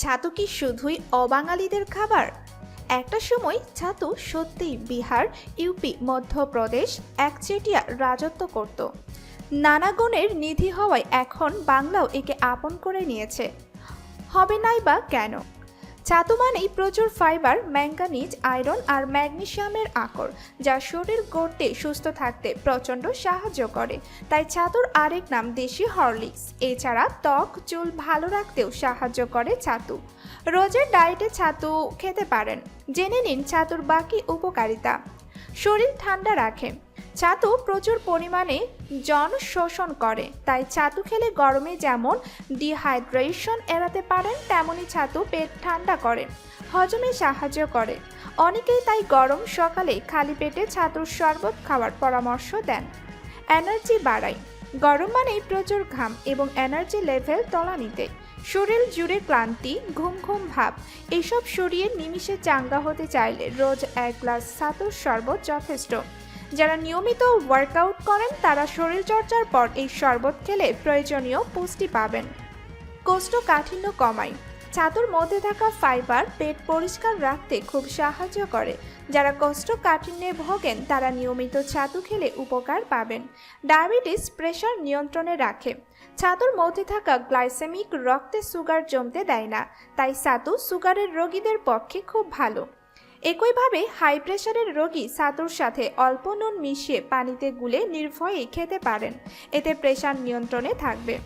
ছাতু কি শুধুই অবাঙালিদের খাবার? একটা সময় ছাতু সত্যিই বিহার, ইউপি, মধ্যপ্রদেশ একচেটিয়া রাজত্ব করত। নানা গুণের নিধি হওয়ায় এখন বাংলাও একে আপন করে নিয়েছে। হবে নাই বা কেন? ছাতু মানেই প্রচুর ফাইবার, ম্যাঙ্গানিজ, আয়রন আর ম্যাগনেসিয়ামের আকর, যা শরীর গড়তে, সুস্থ থাকতে প্রচণ্ড সাহায্য করে। তাই ছাতুর আরেক নাম দেশি হরলিক্স। এছাড়া ত্বক, চুল ভালো রাখতেও সাহায্য করে ছাতু। রোজের ডায়েটে ছাতু খেতে পারেন। জেনে নিন ছাতুর বাকি উপকারিতা। শরীর ঠান্ডা রাখে। ছাতু প্রচুর পরিমাণে জন শোষণ করে। তাই ছাতু খেলে গরমে যেমন ডিহাইড্রেশন এড়াতে পারেন, তেমনি ছাতু পেট ঠান্ডা করে, হজমে সাহায্য করে। অনেকেই তাই গরম সকালে খালি পেটে ছাতুর শরবত খাওয়ার পরামর্শ দেন। এনার্জি বাড়ায়। গরম মানেই প্রচুর ঘাম এবং এনার্জি লেভেল তলানিতে। শরীর জুড়ে ক্লান্তি, ঘুম ঘুম ভাব, এসব সরিয়ে নিমিষে চাঙ্গা হতে চাইলে রোজ এক গ্লাস ছাতুর শরবত যথেষ্ট। যারা নিয়মিত ওয়ার্কআউট করেন, তারা শরীরচর্চার পর এই শরবত খেলে প্রয়োজনীয় পুষ্টি পাবেন। কোষ্ঠকাঠিন্য কমায়। ছাতুর মধ্যে থাকা ফাইবার পেট পরিষ্কার রাখতে খুব সাহায্য করে। যারা কোষ্ঠকাঠিন্যে ভোগেন, তারা নিয়মিত ছাতু খেলে উপকার পাবেন। ডায়াবেটিস প্রেশার নিয়ন্ত্রণে রাখে। ছাতুর মধ্যে থাকা গ্লাইসেমিক রক্তে সুগার জমতে দেয় না, তাই ছাতু সুগারের রোগীদের পক্ষে খুব ভালো। একইভাবে হাই প্রেশারের রোগী ছাতুর সাথে অল্প নুন মিশিয়ে পানিতে গুলে নির্ভয়ে খেতে পারেন। এতে প্রেশার নিয়ন্ত্রণে থাকবে।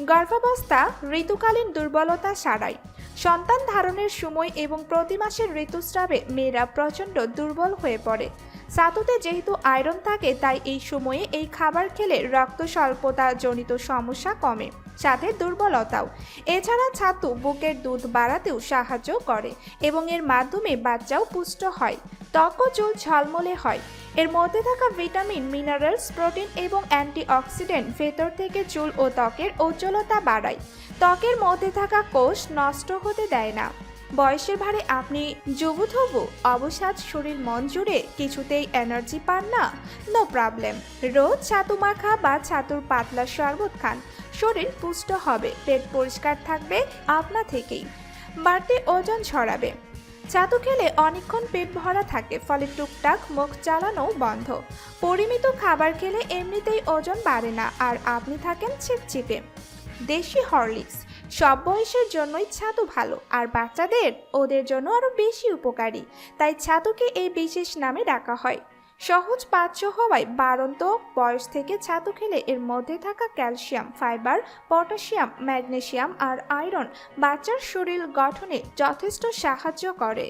গর্ভাবস্থা ঋতুকালীন দুর্বলতা সারায়। সন্তান ধারণের সময় এবং প্রতি মাসের ঋতুস্রাবে মেয়েরা প্রচণ্ড দুর্বল হয়ে পড়ে। ছাতুতে যেহেতু আয়রন থাকে, তাই এই সময়ে এই খাবার খেলে রক্ত স্বল্পতা জনিত সমস্যা কমে, সাথে দুর্বলতাও। এছাড়া ছাতু বুকের দুধ বাড়াতেও সাহায্য করে এবং এর মাধ্যমে বাচ্চাও পুষ্ট হয়, ত্বক চুল ঝলমলে হয়। এর মধ্যে থাকা ভিটামিন, মিনারেলস, প্রোটিন এবং অ্যান্টিঅক্সিডেন্ট ভেতর থেকে চুল ও ত্বকের উজ্জ্বলতা বাড়ায়। ত্বকের মধ্যে থাকা কোষ নষ্ট হতে দেয় না। বয়সের ভারে আপনি যুবুথবু অবসাদ শরীর মন জুড়ে কিছুতেই এনার্জি পান না নো প্রবলেম রোজ ছাতু মাখা বা ছাতুর পাতলা শরবত খান। শরীর পুষ্ট হবে, পেট পরিষ্কার থাকবে আপনা থেকেই। বাড়তি ওজন ছড়াবে। ছাতু খেলে অনেকক্ষণ পেট ভরা থাকে, ফলে টুকটাক মুখ চালানো বন্ধ। পরিমিত খাবার খেলে এমনিতেই ওজন বাড়ে না, আর আপনি থাকেন ছিপছিপে। দেশি হরলিক্স। সব বয়সের জন্যই ছাতু ভালো, আর বাচ্চাদের ওদের জন্য আরও বেশি উপকারী। তাই ছাতুকে এই বিশেষ নামে ডাকা হয়। সহজ পাচ্য হওয়ায় বাড়ন্ত বয়স থেকে ছাতু খেলে এর মধ্যে থাকা ক্যালসিয়াম, ফাইবার, পটাশিয়াম ম্যাগনেশিয়াম আর আয়রন বাচ্চার শরীর গঠনে যথেষ্ট সাহায্য করে।